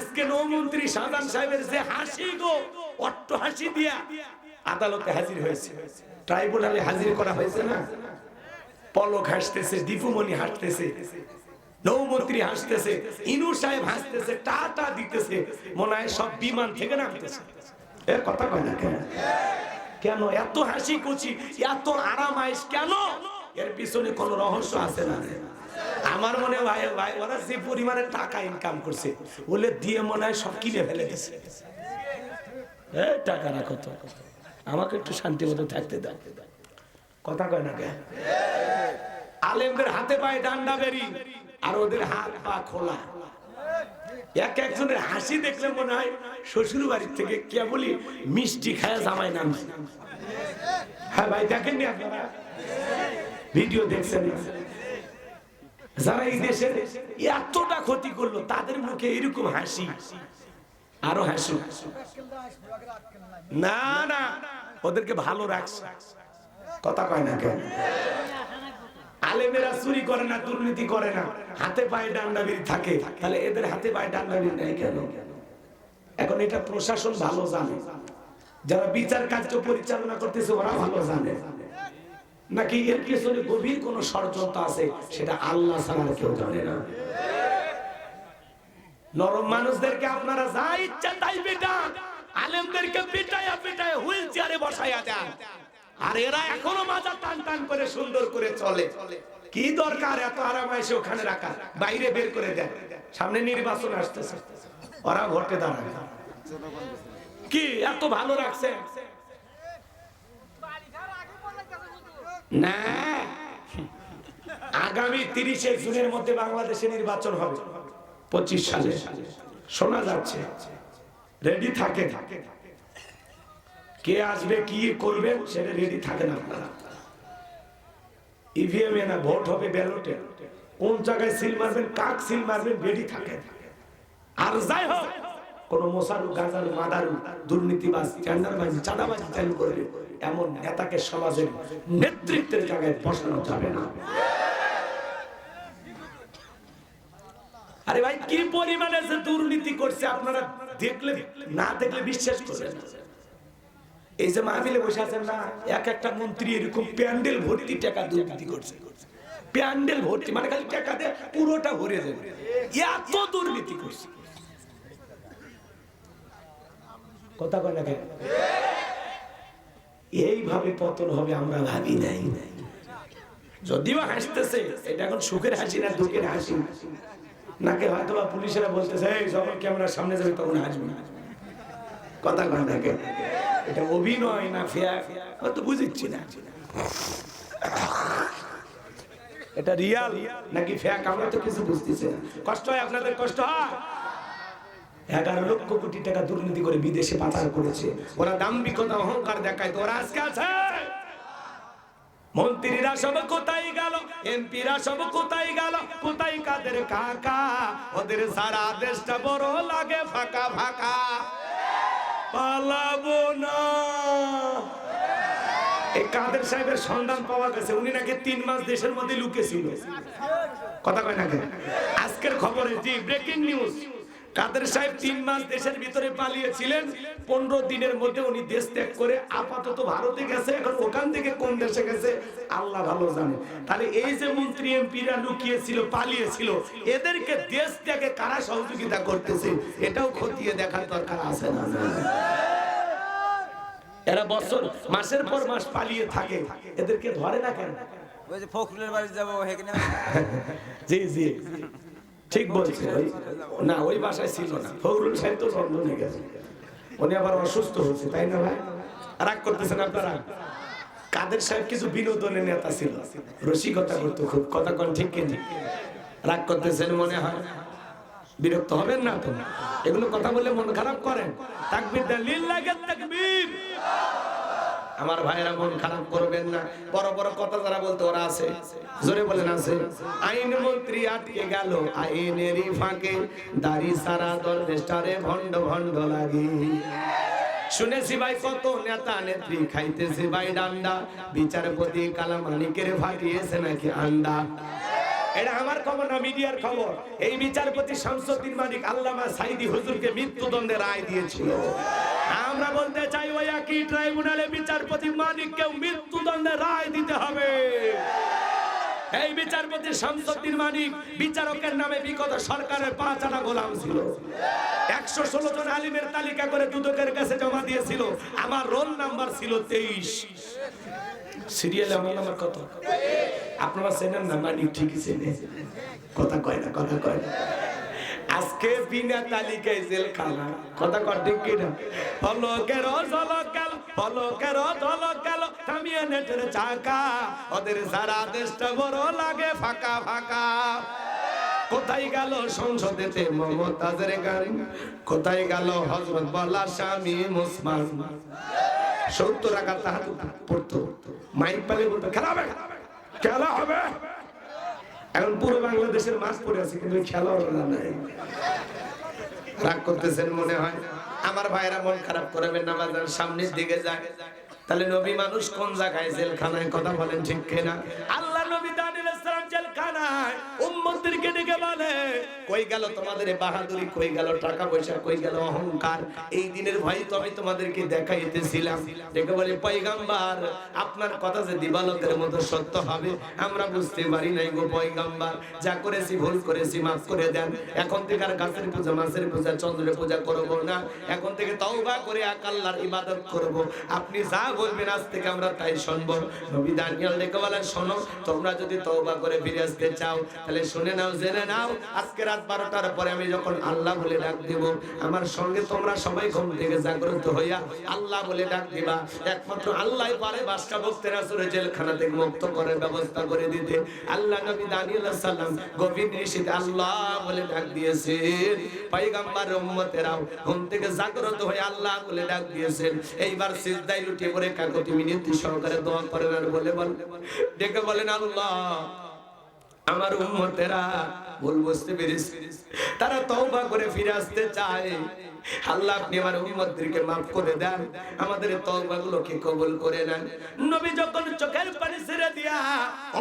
আজকে নৌমন্ত্রী শাহজাহান সাহেবের যে হাসি গো, অট্ট হাসি দিয়া আদালতে হাজির হয়েছে। ট্রাইব্যুনালে হাজির করা হয়েছে না? পলক হাসতেছে, দীপুমণি হাসতেছে, নৌমন্ত্রী হাসতেছে, ইনু সাহেব হাসতেছে, টাটা দিতেছে, মনে হয় সব বিমান থেকে নামতেছে। কথা কয় না কেন? কেন এত হাসি খুশি, এত আরাম আইস কেন? এর পিছনে কোনো রহস্য আছে না? আমার মনে হয় ভাই ভাই, ওরা যে পরিমাণে টাকা ইনকাম করছে, বলে দিয়ে মনে হয় সব কিনে ফেলে গেছে টাকা রাখো তো। আমাকে একটু শান্তি মতো থাকতে দাও। কথা কয় না কেন আলেমদের হাতে পায়ে ডান্ডা বেরি, আর ওদের হাত পা খোলা। এক একজনের হাসি দেখলে মনে হয় শ্বশুর বাড়ির থেকে কে বলি মিষ্টি খায়, জামাই নাম। হ্যাঁ ভাই, দেখেননি আপনারা? ভিডিও দেখছেন? যারা এই দেশের এতটা ক্ষতি করল, তাদের মুখে এরকম হাসি। আরও হাসি। না না, ওদেরকে ভালো রাখছে। কথা কয় না কেন আলেমেরা চুরি করে না, দুর্নীতি করে না। হাতে পায়ে ডান্ডাবিরি থাকে। তাহলে এদের হাতে পায়ে ডান্ডাবিরি নেই কেন? এখন এটা প্রশাসন ভালো জানে। যারা বিচার কার্য পরিচালনা করতেছে, ওরা ভালো জানে। নাকি এর পিছনে গভীর কোন ষড়যন্ত্র আছে? সেটা আল্লাহ ছাড়া কেউ জানে না। নরম মানুষদেরকে আপনারা যা ইচ্ছা তাই পিটান। আলেমদেরকে পিটায়া পিটায় হুইল চেয়ারে বসাইয়া দেন। আর এরা এখনও মাজা টান টান করে সুন্দর করে চলে। কি দরকার এত আরাম এসে ওখানে রাখা বাইরে বের করে দেন। সামনে নির্বাচন আসতেছে। ওরা ভোটে দাঁড়াবে। কি এত ভালো রাখছে না। আগামী তিরিশে জুনের মধ্যে বাংলাদেশে নির্বাচন হবে। পঁচিশ সালে। শোনা যাচ্ছে। রেডি থাকে। কে আসবে, কি করবে, সেটা রেডি থাকে ইভিএম এ না, ভোট হবে ব্যালটে। কোন জায়গায় সিল মারবেন, কাক সিল মারবেন রেডি থাকে। আর যাই হোক, কোন মশারু গাজারু মাদারু, দুর্নীতিবাজ, টেন্ডারবাজি, চাঁদাবাজি চালু এমন নেতাকে সমাজের নেতৃত্বের জায়গায় বসানো যাবে না। আরে ভাই, কি পরিমাণে যে দুর্নীতি করছে আপনারা দেখলে, না দেখলে বিশ্বাস করবেন এই যে মাহফিলে বসে আছেন না, এক একটা মন্ত্রী এরকম প্যান্ডেল ভর্তি টাকা দুর্নীতি করছে। প্যান্ডেল ভর্তি মানে খালি টাকা দিয়ে পুরোটা ভরে যাবে এত দুর্নীতি করছে। কথা কয় না কেন? এইভাবে পতন হবে আমরা ভাবি নাই। যদিও হাসতেছে, এটা এখন সুখের হাসি না দুঃখের হাসি। নাকি হয়তো বা পুলিশেরা বলতেছে, এই যখন ক্যামেরার সামনে যাবে তখন হাসবে না। কথা কয় না এটা অভিনয় না ফেয়া হয়তো বুঝিচ্ছি না। এটা রিয়াল নাকি ফেক আমরা তো কিছু বুঝতেছি না। কষ্ট হয় আপনাদের কষ্ট হয়? এগারো লক্ষ কোটি টাকা দুর্নীতি করে বিদেশে পাচার করেছে। ওরা দাম্ভিকতা, অহংকার দেখায় তো, ওরা আজকে আছে। মন্ত্রীরা সব কোথায় গেল? এমপিরা সব কোথায় গেল? কোথায় কাদের কাকা? ওদের সারা দেশটা বড় লাগে ফাঁকা ফাঁকা। পালাবো না। এই কাদের সাহেবের সন্ধান পাওয়া গেছে, উনি নাকি তিন মাস দেশের মধ্যে লুকেছিল। কথা কয় না কেন? আজকের খবরে জি ব্রেকিং নিউজ কাদের সাহেব তিন মাস দেশের ভিতরে পালিয়েছিলেন পনেরো দিনের মধ্যে উনি দেশ ত্যাগ করে আপাতত ভারতে গেছে এখন ওখান থেকে কোন দেশে গেছে আল্লাহ ভালো জানে। তাহলে এই যে মন্ত্রী এমপিরা লুকিয়েছিল পালিয়েছিল এদেরকে দেশ ত্যাগে কারা সহযোগিতা করতেছে এটাও খতিয়ে দেখার দরকার আছে না? এরা বছর মাসের পর মাস পালিয়ে থাকে এদেরকে ধরে না কেন? ওই যে ফখরুলের বাড়ি যাব জি জি। ঠিক বলছে না, ওই বাসায় ছিল না। ফখরুল সাহেব তো লন্ডনে গেছে। উনি আবার অসুস্থ হয়েছে, তাই না ভাই? রাগ করতেছেন আপনারা? কাদের সাহেব কিছু বিনোদনের নেতা ছিল? রসিকতা করতো খুব, কথা কন ঠিক কিনি? রাগ করতেছেন মনে হয়? বিরক্ত হবেন না তো? এগুলো কথা বলে মন খারাপ করেন। তাকবীর লিল্লাহি তাকবীর। আমার ভাইরা মন খারাপ করবেন না। বড় বড় কথা যারা বলতে, ওরা আছে। জোরে বলেন, আছে। আইন মন্ত্রী আটকে গেল, আইনেরই ফাঁকে। দাড়ি সারা দল দেশটারে ভণ্ড ভণ্ড লাগে। শুনেছি ভাই, কত নেতা নেত্রী খাইতেছে ভাই ডান্ডা। বিচারপতি কালামানিকের ফাটিয়েছে নাকি আন্ডা। এটা আমার খবর না, মিডিয়ার খবর? এই বিচারপতি শামসুদ্দিন মালিক আল্লামা সাইদি হুজুরকে মৃত্যুদণ্ডে রায় দিয়েছিল। আমরা বলতে চাই ওই একই ট্রাইব্যুনালে বিচারপতি মালিককেও মৃত্যুদণ্ডে রায় দিতে হবে। এই বিচারপতি শামসুদ্দিন মানিক বিচারকের নামে বিগত সরকারের পাঁচ আনা গোলাম ছিল। একশো ষোলো জন আলিমের তালিকা করে দুদকের কাছে জমা দিয়েছিল। আমার রোল নাম্বার ছিল তেইশ। সিরিয়ালে আমার নাম্বার কত? আপনারা চেনেন না? মানিক ঠিকই চেনে। কথা কয় না, কথা কয় না। আজকে বিনা তালিকায় জেল খানা কথা কর, ঠিক কিনা? হলো কের জলকাল হলো কের জলকাল থামিয়ে নেটের চাকা। ওদের সারা দেশটা বড় লাগে ফাঁকা ফাঁকা। কোথায় গেল সংসদেতে মমতাজের গান? কোথায় গেল হজরত বলা স্বামী মুসমান? সত্তর টাকা তাহার পড়তো। মাইক পালে বলতো, খেলা হবে খেলা হবে। এখন পুরো বাংলাদেশের মাছ পড়ে আছে, কিন্তু খেলা নাই। রাগ করতেছেন মনে হয়। আমার ভাইরা মন খারাপ করাবেন না সামনের দিকে যায় তাহলে নবী মানুষ কোন জায়গায় জেলখানায় কথা বলেন ঠিক কিনা? আল্লাহ নবী দানিল ইসলাম জেলখানায় উম্মতদেরকে ডেকে বলে কই গেল তোমাদের বাহাদুরি? কই গেল টাকা পয়সা? কই গেল অহংকার? এই দিনের ভয় তো আমি তোমাদেরকে দেখাইতেছিলাম। ডেকে বলে পয়গাম্বার আপনার কথা যে দিবালকের মতো সত্য হবে আমরা বুঝতে পারি নাই গো পয়গাম্বার। যা করেছি ভুল করেছি মাফ করে দেন। এখন থেকে আর গাছের পূজা মাছের পূজা চন্দ্রের পূজা করব না। এখন থেকে তওবা করে এক আল্লাহর ইবাদত করব। আপনি যা বলবেন, আজ থেকে আমরা তাই শুনব। নবী দানিয়েল শোনো, তোমরা যদি তওবা করে ফিরে আসতে চাও, তাহলে শুনে নাও, জেনে নাও, আজকে রাত বারোটার পরে আমি যখন আল্লাহ বলে ডাক আমার সঙ্গে তোমরা সবাই ঘুম থেকে জাগ্রত হইয়া আল্লাহ বলে ডাক দিবা। একমাত্র আল্লাহ পারে বাদশা বক্তের আসরে জেলখানা থেকে মুক্ত করার ব্যবস্থা করে দিতে। আল্লাহ নবী দানিয়েল সাল্লাম গভীর আল্লাহ বলে ডাক দিয়েছেন। পয়গাম্বার উম্মতেরাও ঘুম থেকে জাগ্রত হয়ে আল্লাহ বলে ডাক দিয়েছেন। এইবার সিজদায় লুটিয়ে পড়ে সহকারে দোয়া বলে বলেন আমার উম্মতেরা ভুল বুঝতে পেরেছি। তারা তওবা করে ফিরে আসতে চায়। আল্লাহ আপনি আমার উম্মতদেরকে maaf করে দেন। আমাদের তওবাগুলোকে কবুল করে নেন। নবী যখন চোখের পানি ছেড়ে দিয়া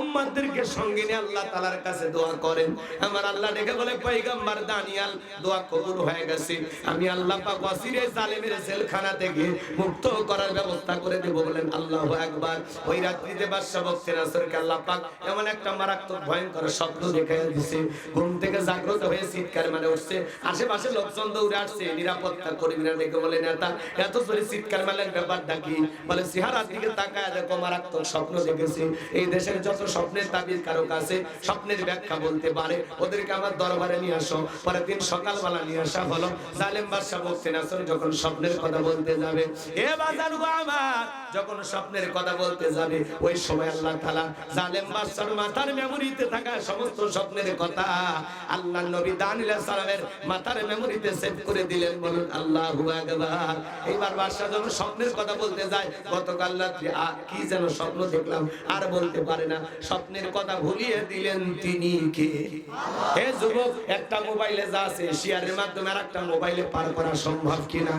উম্মতদেরকে সঙ্গে নিয়ে আল্লাহ তাআলার কাছে দোয়া করেন। আমার আল্লাহ ডেকে বলে, পয়গম্বর দানিয়াল, দোয়া কবুল হয়ে গেছে। আমি আল্লাহ পাক ওয়াসিরে জালেমের জেলখানা থেকে মুক্ত করার ব্যবস্থা করে দেব। বলেন, আল্লাহু আকবার। ওই রাত্রিতে বাদশা বক্তের আসরকে আল্লাহ পাক এমন একটা মারাত্মক, ভয়ঙ্কর স্বপ্ন দেখাই দিছে। ঘুম থেকে জাগ্রত হয়ে চিৎকার মানে উঠছে। আশেপাশে লোকজন দৌড়ে আসছে। নিরাপত্তা কর্মীরা দেখে বলে, নেতা, এত জোরে চিৎকার মালের ব্যাপারটা কি? বলে সিহারার দিকে তাকায় দেখো, মারাত্মক স্বপ্ন দেখেছি। এই দেশের যত স্বপ্নের তাবিজ কারও কাছে স্বপ্নের ব্যাখ্যা বলতে পারে। ওদেরকে আমার দরবারে নিয়ে আসো। পরের দিন সকালবেলা নিয়ে আসা হলো। জালেম বাদশা বলতে নাসর যখন স্বপ্নের কথা বলতে যাবে এ বাজার আমার, যখন স্বপ্নের কথা বলতে যাবে, ওই সময় আল্লাহ তাআলা জালেম বাদশার মাথার মেমোরিতে থাকা সমস্ত স্বপ্নের কথা আল্লাহ নবী দানিল সালামের মাথার মেমোরিতে সেভ করে দিলেন, বলুন, আল্লাহু আকবার। এইবার বাদশা যখন স্বপ্নের কথা বলতে যায়, গতকাল রাত্রে কি যেন স্বপ্ন দেখলাম, আর বলতে পারে না। স্বপ্নের কথা ভুলিয়ে দিলেন তিনি কে? হে যুবক, একটা মোবাইলে যা আছে শেয়ারের মাধ্যমে আর একটা মোবাইলে পার করা সম্ভব কিনা?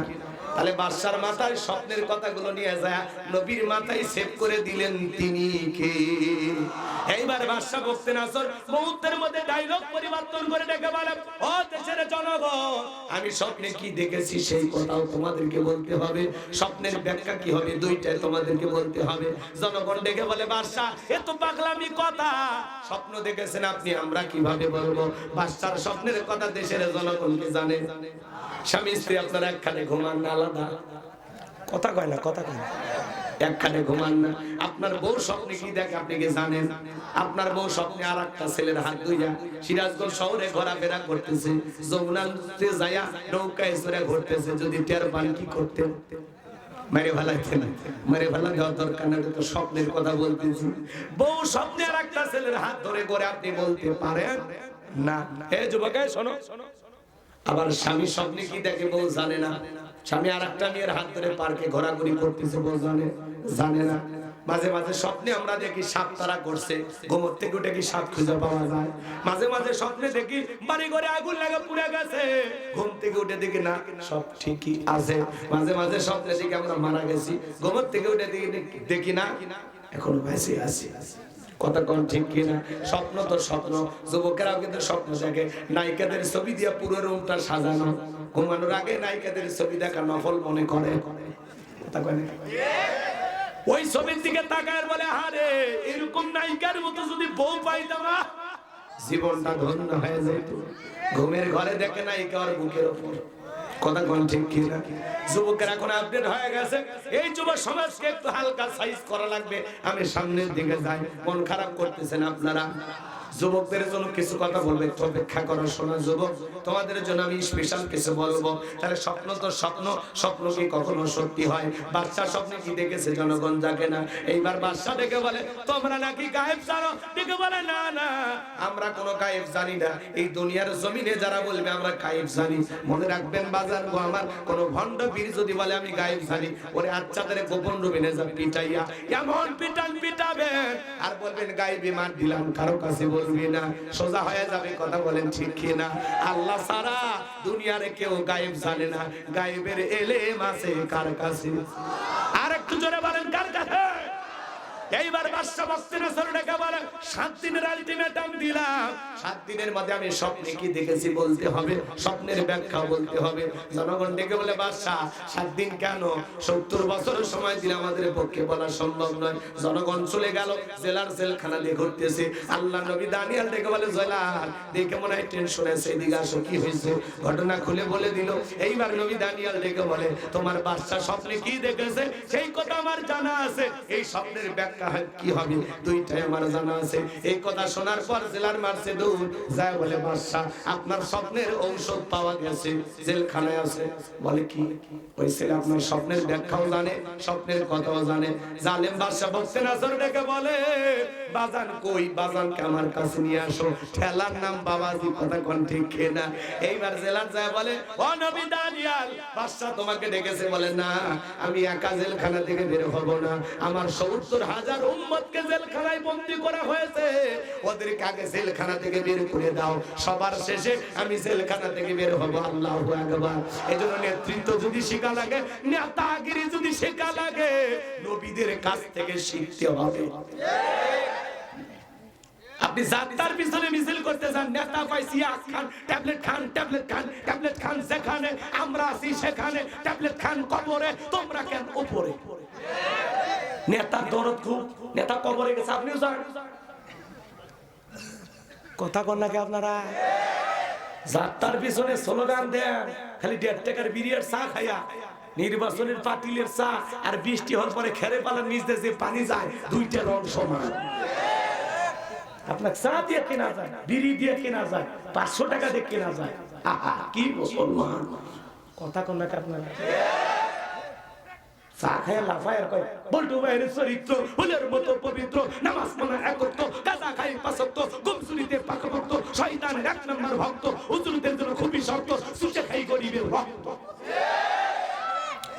তাহলে বাদশার মাথায় স্বপ্নের কথাগুলো নিয়ে যায়। নবীর মাথায় সেভ করে দিলেন তিনি কে? এইবার বাদশা বলতে নাসর মুহূর্তের মধ্যে ডায়লগ পরিবর্তন করে ডেকে বলে, ও দেশের জনগণ, আমি স্বপ্নে কি দেখেছি সেই কথাও তোমাদেরকে বলতে হবে। স্বপ্নের ব্যাখ্যা কি হবে দুইটাই তোমাদেরকে বলতে হবে। জনগণ ডেকে বলে বাদশা এ তো পাগলামি কথা। স্বপ্ন দেখেছেন আপনি, আমরা কীভাবে বলব? বাদশার স্বপ্নের কথা দেশের জনগণকে জানে। স্বামী স্ত্রী আপনারা একখানে ঘুমান না আলাদা। কথা কয় না কথা কয় না। একখানে ঘুমান না। আপনার বউ স্বপ্নে কি দেখে আপনি কি জানেন? আপনার বউ স্বপ্নে আর একটা ছেলের হাত ধুইয়া সিরাজগঞ্জ শহরে ঘোরাফেরা করতেছে। যমুনাতে যায়া নৌকায় চড়ে ঘুরতেছে। যদি টের পান কি করতে? মেরে ভালাইতে না মেরে ভালা দেওয়া দরকার না তো স্বপ্নের কথা বলতেছি। বউ স্বপ্নে আর একটা ছেলের হাত ধরে করে আপনি বলতে পারেন না। হে যুবক শোনো। আবার স্বামী স্বপ্নে কি দেখে বউ জানে না? স্বামী আর একটা মেয়ের হাত ধরে পার্কে ঘোরাঘুরি করতেছে, বউ জানে জানে না। মাঝে মাঝে স্বপ্নে আমরা দেখি সাপ তারা করছে গোমর থেকে উঠে কি সাপ খুঁজে পাওয়া যায়? মাঝে মাঝে স্বপ্নে দেখি বাড়ি ঘরে আগুন লাগা পুড়ে গেছে। ঘুম থেকে উঠে দেখি না, সব ঠিকই আছে। মাঝে মাঝে স্বপ্নে দেখি আমরা মারা গেছি, গোমর থেকে উঠে দেখি দেখি না, এখনও বেঁচে আছি। কথা কোন ঠিক কিনা? স্বপ্ন তো স্বপ্ন যুবকেরাও কিন্তু স্বপ্ন দেখে। নায়িকাদের ছবি দিয়ে পুরো রুমটা সাজানো। ঘুমানোর আগে নায়িকাদের ছবি দেখা নফল মনে করে। কথা কয় ওই ছবির দিকে তাকায় বলে হারে এরকম নায়িকার মতো যদি বউ পাইতাম জীবনটা ধন্য হয়ে যেত। ঘুমের ঘরে দেখে নায়িকা আর বুকের ওপর। কথা কোন ঠিক কিনা যুবকের এখন আপডেট হয়ে গেছে। এই যুব সমাজকে একটু হালকা সাইজ করা লাগবে। আমি সামনের দিকে যাই, মন খারাপ করতেছেন আপনারা। যুবকদের জন্য কিছু কথা বলব, অপেক্ষা করো, শোনা যুবক, তোমাদের জন্য আমি স্পেশাল কিছু বলব। তাহলে স্বপ্ন তো স্বপ্ন স্বপ্ন কি কখনো সত্যি হয়? বাচ্চা স্বপ্নে কি দেখেছে জনগণ যাকে না? এইবার বাচ্চা ডেকে বলে, তোমরা নাকি গায়েব জানো? ডেকে বলে, না না। আমরা কোনো গায়েব জানি না। এই দুনিয়ার জমিনে যারা বলবে, আমরা গায়েব জানি। মনে রাখবেন, বাজার গো আমার, কোন ভণ্ড বীর যদি বলে, আমি গায়েব জানি। ওরে আচ্ছাদের গোপন রুমিনে যা পিটাইয়া, এমন পিটান পিটাবেন। আর বলবেন, গায়েবী মার দিলাম, কারও কাছে বলবি না, সোজা হয়ে যাবে কথা বলেন ঠিক কি না আল্লাহ সারা দুনিয়ার কেউ গায়েব জানে না। গায়েবের এলেম আছে কার কাছে? আর একটু জোরে বলেন, কার কাছে? এইবার বাদশা বক্তের ডেকে বলে, সাত দিনের আলটিমেটাম দিলাম। সাত দিনের মধ্যে আমি স্বপ্নে কি দেখেছি বলতে হবে, স্বপ্নের ব্যাখ্যা বলতে হবে। জনগণ ডেকে বলে বাদশা সাত দিন কেন? সত্তর বছরের সময় দিলে আমাদের পক্ষে বলা সম্ভব নয়। জনগণ চলে গেল, জেলার জেলখানা দিয়ে ঘুরতেছে। আল্লাহ নবী দানিয়াল ডেকে বলে, জেলার, দেখে মনে হয় টেনশন আছে, এদিকে আসো, কি হয়েছে? ঘটনা খুলে বলে দিল। এইবার নবী দানিয়াল ডেকে বলে, তোমার বাচ্চা স্বপ্নে কি দেখেছে? সেই কথা আমার জানা আছে। এই স্বপ্নের ব্যাখ্যা কি হবে? দুইটাই আমার জানা আছে। এই কথা শোনার পর জেলার মারছে দৌড় যায় বলে, বাদশাহ, আপনার স্বপ্নের ঔষধ পাওয়া গেছে, জেলখানায় আছে। বলে, কি? ওই ছেলে আপনার স্বপ্নের ব্যাখ্যাও জানে, স্বপ্নের কথাও জানে। জালেম বাদশাহ বলছে নাজর ডেকে বলে বাজান কই? বাজানকে আমার কাছে নিয়ে আসো। ঠেলার নাম বাবাজি, কথা কোন ঠিক খেয়ে না এইবার জেলার যায় বলে, ও নবী দানিয়াল বাদশা তোমাকে ডেকেছে। বলে, না, আমি একা জেলখানা থেকে বের হব না। আমার সত্তর হাজার উম্মতকে জেলখানায় বন্দি করা হয়েছে। ওদেরকে আগে জেলখানা থেকে বের করে দাও। সবার শেষে আমি জেলখানা থেকে বের হব। আল্লাহু আকবার। এজন্য নেতৃত্ব যদি শেখা লাগে, নেতাগিরি যদি শেখা লাগে, নবীদের কাছ থেকে শিখতে হবে। আপনি যাত্রার পিছনে মিছিল করতে চান নেতা পাইছি আখ খান, ট্যাবলেট খান ট্যাবলেট খান ট্যাবলেট খান যেখানে আমরা আছি সেখানে। ট্যাবলেট খান কবরে, তোমরা কেন উপরে? নেতা দরদ খুব। নেতা কবরে গেছে, আপনিও যান। কথা কন নাকি আপনারা? যাত্রার পিছনে স্লোগান দেন, খালি দেড় টাকার বিরিয়ার চা খাইয়া নির্বাচনের পাতিলের চা, আর বৃষ্টি হওয়ার পরে খেরে পালার নিচ যে পানি যায়, দুইটা রং সমান। আপনার চা দিয়ে কেনা যায়, বিড়ি দিয়ে কেনা যায়, পাঁচশো টাকা দিয়ে কেনা যায়। কি মুসলমান? কথা কোন আপনারা? চা খায় বল্টু চরিত্র পবিত্র, নামাজ খুবই শক্ত সুচে খাই গরিবের ভক্ত।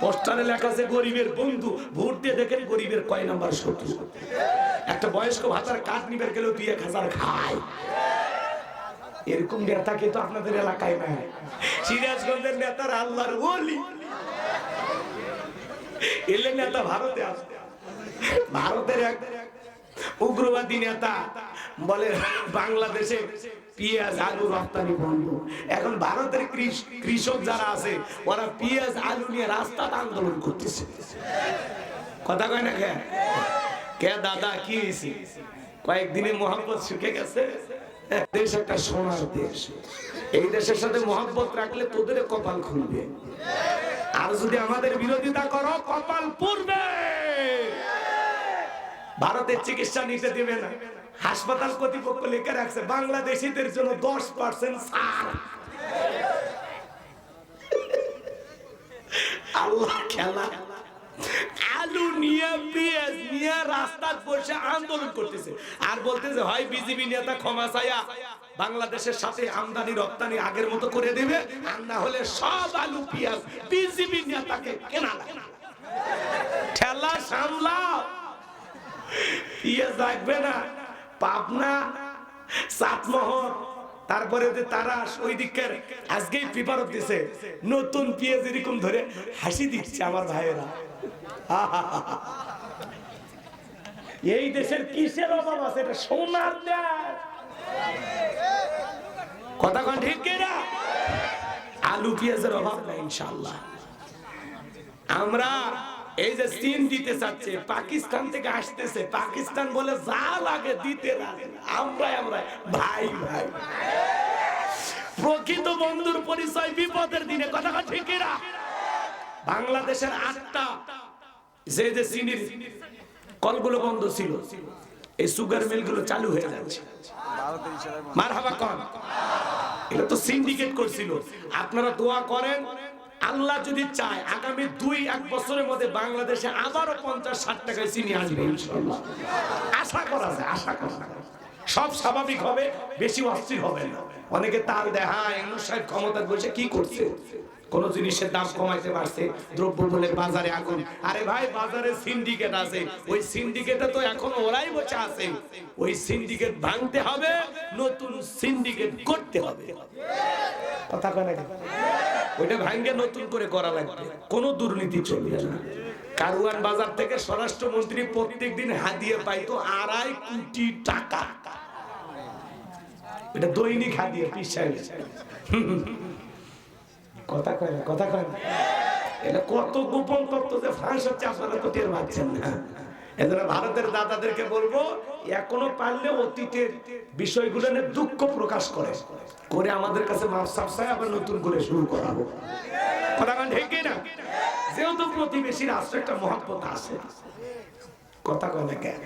পোস্টারে লেখা আছে গরিবের বন্ধু, ভোট দিয়ে দেখেন গরিবের কয় নাম্বার শত্রু? একটা বয়স্ক ভাতার কাঠ নিবের গেলেও দুই এক হাজার খায়। এরকম নেতাকে তো আপনাদের এলাকায় নাই। সিরাজগঞ্জের নেতার আল্লাহর ওলি। এলে নেতা ভারতে আসবে। ভারতের এক উগ্রবাদী নেতা বলে, বাংলাদেশে পেঁয়াজ, আলু রপ্তানি বন্ধ। এখন ভারতের কৃষক যারা আছে, ওরা পেঁয়াজ, আলু নিয়ে রাস্তাতে আন্দোলন করতেছে। কথা কয় না কে? কে দাদা, কি হয়েছে? কয়েকদিনে মোহাম্মত শুকে গেছে। দেশ, একটা সোনার দেশ। এই দেশের সাথে মোহাম্মত রাখলে তোদের কপাল খুলবে। আর যদি আমাদের বিরোধিতা করো, কপাল পূর্বে ভারতের চিকিৎসা নিতে দেবে না। হাসপাতাল কর্তৃপক্ষ লিখে রাখছে, বাংলাদেশিদের জন্য দশ পার্সেন্ট ছাড় আল্লাহ খেলা। আলু নিয়ে, পেঁয়াজ নিয়ে রাস্তায় বসে আন্দোলন করতেছে। আর বলতেছে, হয় বিজেপি নেতা ক্ষমা চায়া, বাংলাদেশের সাথে আমদানি, রপ্তানি আগের মতো করে দেবে, আর না হলে সব আলু, পেঁয়াজ বিজেপি নেতাকে কেনা লাগবে। লাগবে না। পাবনা সাতমোহর তারপরে যে তারা ওই দিকের আজকেই পেপার দিছে। নতুন পেঁয়াজ এরকম ধরে হাসি দিচ্ছে আমার ভাইয়েরা। এই দেশের কিসের অভাব আছে? এটা সোনার কথা কন ঠিক আলু পেঁয়াজের অভাব নাই ইনশাল্লাহ আমরা এই যে চীন দিতে চাচ্ছে, পাকিস্তান থেকে আসতেছে, পাকিস্তান বলে যা লাগে দিতে লাগে আমরা আমরা ভাই ভাই। প্রকৃত বন্ধুর পরিচয় বিপদের দিনে কথা ঠিক কিনা বাংলাদেশের আটটা, যে যে চিনির কলগুলো বন্ধ ছিল, এই সুগার মিলগুলো চালু হয়ে যাচ্ছে। মার হাবা কন। এটা তো সিন্ডিকেট করছিল। আপনারা দোয়া করেন আল্লাহ যদি চায়, আগামী দুই, এক বছরের মধ্যে বাংলাদেশে আবারও পঞ্চাশ, ষাট টাকায় চিনি আসবে আশা করা যায়, আশা করা সব স্বাভাবিক হবে, বেশি অস্থির হবে না। অনেকে তার দেখা এমন সাহেব ক্ষমতার বসে কি করছে? কোন জিনিসের দাম কমাইতে পারছে, দ্রব্য বলে বাজারে আগুন। আরে ভাই, বাজারে সিন্ডিকেট আছে। ওই সিন্ডিকেটে তো এখন ওরাই বসে আছে। ওই সিন্ডিকেট ভাঙতে হবে, নতুন সিন্ডিকেট করতে হবে। কথা কয় নাকি ওইটা ভাঙ্গে নতুন করে করা লাগবে। কোনো দুর্নীতি চলবে না। কারওয়ান বাজার থেকে স্বরাষ্ট্রমন্ত্রী প্রত্যেক দিন হাদিয়ে পাইতো আড়াই কোটি টাকা। এটা দৈনিক হাদিয়ে পিস সাহেব কথা কয় না, কথা কয় না। এটা কত গোপন তত্ত্ব যে ফাঁস হচ্ছে আপনারা তো টের পাচ্ছেন না। এজন্য ভারতের দাদাদেরকে বলব, এখনও পারলে অতীতের বিষয়গুলো নিয়ে দুঃখ প্রকাশ করে। করে আমাদের কাছে আবার নতুন করে শুরু করাবো কথা ঠিক না যেহেতু প্রতিবেশী রাষ্ট্র, একটা মহাপথ আছে। কথা কয় না কেন?